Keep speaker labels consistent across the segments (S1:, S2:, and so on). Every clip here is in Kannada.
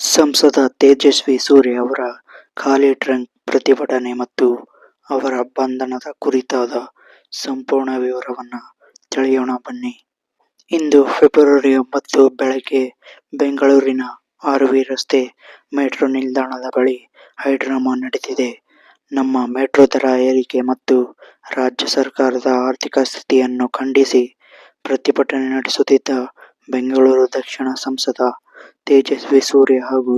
S1: ಸಂಸದ ತೇಜಸ್ವಿ ಸೂರ್ಯ ಅವರ ಖಾಲಿ ಟ್ರಂಕ್ ಪ್ರತಿಭಟನೆ ಮತ್ತು ಅವರ ಬಂಧನದ ಕುರಿತಾದ ಸಂಪೂರ್ಣ ವಿವರವನ್ನ ತಿಳಿಯೋಣ ಬನ್ನಿ. ಇಂದು ಫೆಬ್ರವರಿ ಒಂಬತ್ತು ಬೆಳಗ್ಗೆ ಬೆಂಗಳೂರಿನ ಆರ್ವಿ ರಸ್ತೆ ಮೆಟ್ರೋ ನಿಲ್ದಾಣದ ಬಳಿ ಹೈಡ್ರಾಮಾ ನಡೆದಿದೆ. ನಮ್ಮ ಮೆಟ್ರೋ ದರ ಏರಿಕೆ ಮತ್ತು ರಾಜ್ಯ ಸರ್ಕಾರದ ಆರ್ಥಿಕ ಸ್ಥಿತಿಯನ್ನು ಖಂಡಿಸಿ ಪ್ರತಿಭಟನೆ ನಡೆಸುತ್ತಿದ್ದ ಬೆಂಗಳೂರು ದಕ್ಷಿಣ ಸಂಸದ ತೇಜಸ್ವಿ ಸೂರ್ಯ ಹಾಗೂ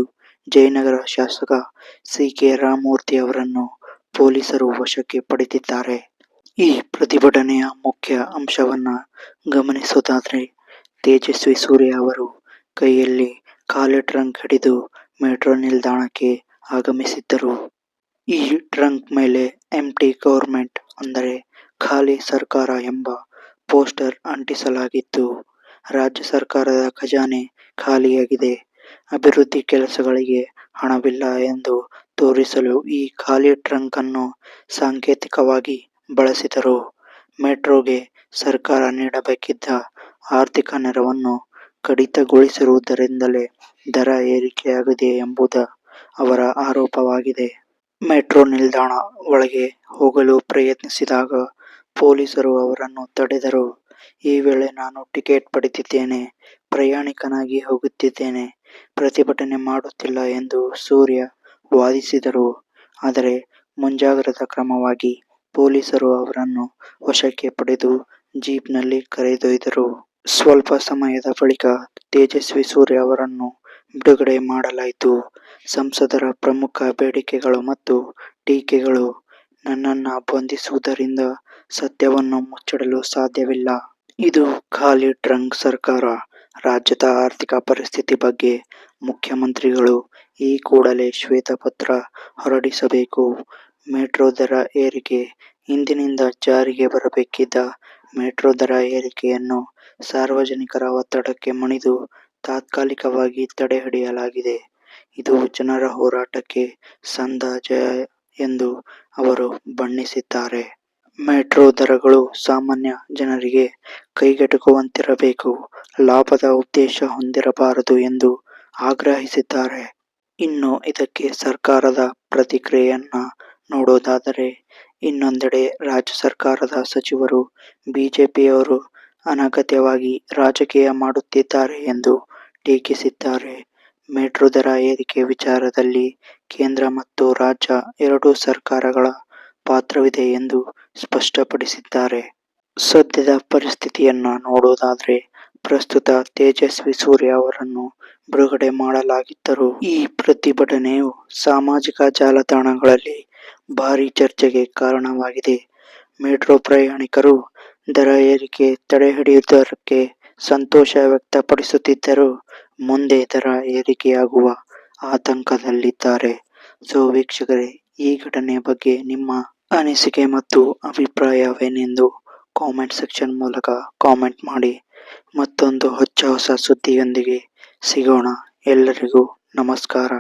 S1: ಜಯನಗರ ಶಾಸಕ ಸಿ ಕೆ ರಾಮಮೂರ್ತಿ ಅವರನ್ನು ಪೊಲೀಸರು ವಶಕ್ಕೆ ಪಡೆದಿದ್ದಾರೆ. ಈ ಪ್ರತಿಭಟನೆಯ ಮುಖ್ಯ ಅಂಶವನ್ನ ಗಮನಿಸೋದಾದ್ರೆ ತೇಜಸ್ವಿ ಸೂರ್ಯ ಅವರು ಕೈಯಲ್ಲಿ ಖಾಲಿ ಟ್ರಂಕ್ ಹಿಡಿದು ಮೆಟ್ರೋ ನಿಲ್ದಾಣಕ್ಕೆ ಆಗಮಿಸಿದ್ದರು. ಈ ಟ್ರಂಕ್ ಮೇಲೆ ಎಂಟಿ ಗೌರ್ಮೆಂಟ್ ಅಂದರೆ ಖಾಲಿ ಸರ್ಕಾರ ಎಂಬ ಪೋಸ್ಟರ್ ಅಂಟಿಸಲಾಗಿತ್ತು. ರಾಜ್ಯ ಸರ್ಕಾರದ ಖಜಾನೆ ಖಾಲಿಯಾಗಿದೆ. ಅಭಿವೃದ್ಧಿ ಕೆಲಸಗಳಿಗೆ ಹಣವಿಲ್ಲ ಎಂದು ತೋರಿಸಲು ಈ ಖಾಲಿ ಟ್ರಂಕ್ ಅನ್ನು ಸಾಂಕೇತಿಕವಾಗಿ ಬಳಸಿದರು. ಮೆಟ್ರೋಗೆ ಸರ್ಕಾರ ನೀಡಬೇಕಿದ್ದ ಆರ್ಥಿಕ ನೆರವನ್ನು ಕಡಿತಗೊಳಿಸಿರುವುದರಿಂದಲೇ ದರ ಏರಿಕೆಯಾಗಿದೆ ಎಂಬುದು ಅವರ ಆರೋಪವಾಗಿದೆ. ಮೆಟ್ರೋ ನಿಲ್ದಾಣ ಒಳಗೆ ಹೋಗಲು ಪ್ರಯತ್ನಿಸಿದಾಗ ಪೊಲೀಸರು ಅವರನ್ನು ತಡೆದರು. ಈ ವೇಳೆ ನಾನು ಟಿಕೆಟ್ ಪಡೆದಿದ್ದೇನೆ, ಪ್ರಯಾಣಿಕನಾಗಿ ಹೋಗುತ್ತಿದ್ದೇನೆ, ಪ್ರತಿಭಟನೆ ಮಾಡುತ್ತಿಲ್ಲ ಎಂದು ಸೂರ್ಯ ವಾದಿಸಿದರು. ಆದರೆ ಮುಂಜಾಗ್ರತಾ ಕ್ರಮವಾಗಿ ಪೊಲೀಸರು ಅವರನ್ನು ವಶಕ್ಕೆ ಪಡೆದು ಜೀಪ್ನಲ್ಲಿ ಕರೆದೊಯ್ದರು. ಸ್ವಲ್ಪ ಸಮಯದ ಬಳಿಕ ತೇಜಸ್ವಿ ಸೂರ್ಯ ಅವರನ್ನು ಬಿಡುಗಡೆ ಮಾಡಲಾಯಿತು. ಸಂಸದರ ಪ್ರಮುಖ ಬೇಡಿಕೆಗಳು ಮತ್ತು ಟೀಕೆಗಳು ನನ್ನನ್ನು ಬಂಧಿಸುವುದರಿಂದ ಸತ್ಯವನ್ನು ಮುಚ್ಚಿಡಲು ಸಾಧ್ಯವಿಲ್ಲ. ಇದು ಖಾಲಿ ಟ್ರಂಕ್ ಸರ್ಕಾರ. ರಾಜ್ಯದ ಆರ್ಥಿಕ ಪರಿಸ್ಥಿತಿ ಬಗ್ಗೆ ಮುಖ್ಯಮಂತ್ರಿಗಳು ಈ ಕೂಡಲೇ ಶ್ವೇತಪತ್ರ ಹೊರಡಿಸಬೇಕು. ಮೆಟ್ರೋ ದರ ಏರಿಕೆ. ಇಂದಿನಿಂದ ಜಾರಿಗೆ ಬರಬೇಕಿದ್ದ ಮೆಟ್ರೋ ದರ ಏರಿಕೆಯನ್ನು ಸಾರ್ವಜನಿಕರ ಒತ್ತಡಕ್ಕೆ ಮಣಿದು ತಾತ್ಕಾಲಿಕವಾಗಿ ತಡೆಹಿಡಿಯಲಾಗಿದೆ ಇದು ಜನರ ಹೋರಾಟಕ್ಕೆ ಸಂದ ಜಯ ಎಂದು ಅವರು ಬಣ್ಣಿಸಿದ್ದಾರೆ. ಮೆಟ್ರೋ ದರಗಳು ಸಾಮಾನ್ಯ ಜನರಿಗೆ ಕೈಗೆಟುಕುವಂತಿರಬೇಕು. ಲಾಭದ ಉದ್ದೇಶ ಹೊಂದಿರಬಾರದು ಎಂದು ಆಗ್ರಹಿಸಿದ್ದಾರೆ. ಇನ್ನು ಇದಕ್ಕೆ ಸರ್ಕಾರದ ಪ್ರತಿಕ್ರಿಯೆಯನ್ನ ನೋಡೋದಾದರೆ, ಇನ್ನೊಂದೆಡೆ ರಾಜ್ಯ ಸರ್ಕಾರದ ಸಚಿವರು ಬಿಜೆಪಿಯವರು ಅನಗತ್ಯವಾಗಿ ರಾಜಕೀಯ ಮಾಡುತ್ತಿದ್ದಾರೆ ಎಂದು ಟೀಕಿಸಿದ್ದಾರೆ. ಮೆಟ್ರೋ ದರ ಏರಿಕೆ ವಿಚಾರದಲ್ಲಿ ಕೇಂದ್ರ ಮತ್ತು ರಾಜ್ಯ ಎರಡೂ ಸರ್ಕಾರಗಳ ಪಾತ್ರವಿದೆ ಎಂದು ಸ್ಪಷ್ಟಪಡಿಸಿದ್ದಾರೆ. ಸದ್ಯದ ಪರಿಸ್ಥಿತಿಯನ್ನ ನೋಡೋದಾದ್ರೆ, ಪ್ರಸ್ತುತ ತೇಜಸ್ವಿ ಸೂರ್ಯ ಅವರನ್ನು ಬಿಡುಗಡೆ ಮಾಡಲಾಗಿದ್ದರೂ, ಈ ಪ್ರತಿಭಟನೆಯು ಸಾಮಾಜಿಕ ಜಾಲತಾಣಗಳಲ್ಲಿ ಭಾರಿ ಚರ್ಚೆಗೆ ಕಾರಣವಾಗಿದೆ. ಮೆಟ್ರೋ ಪ್ರಯಾಣಿಕರು ದರ ಏರಿಕೆ ತಡೆಹಿಡಿಯುವುದಕ್ಕೆ ಸಂತೋಷ ವ್ಯಕ್ತಪಡಿಸುತ್ತಿದ್ದರೂ, ಮುಂದೆ ದರ ಏರಿಕೆಯಾಗುವ ಆತಂಕದಲ್ಲಿದ್ದಾರೆ. ಸೊ, ವೀಕ್ಷಕರೇ, ಈ ಘಟನೆ ಬಗ್ಗೆ ನಿಮ್ಮ ಅನಿಸಿಕೆ ಮತ್ತು ಅಭಿಪ್ರಾಯವೇನೆಂದು ಕಾಮೆಂಟ್ ಸೆಕ್ಷನ್ ಮೂಲಕ ಕಾಮೆಂಟ್ ಮಾಡಿ. ಮತ್ತೊಂದು ಹೊಚ್ಚ ಹೊಸ ಸುದ್ದಿಯೊಂದಿಗೆ ಸಿಗೋಣ. ಎಲ್ಲರಿಗೂ ನಮಸ್ಕಾರ.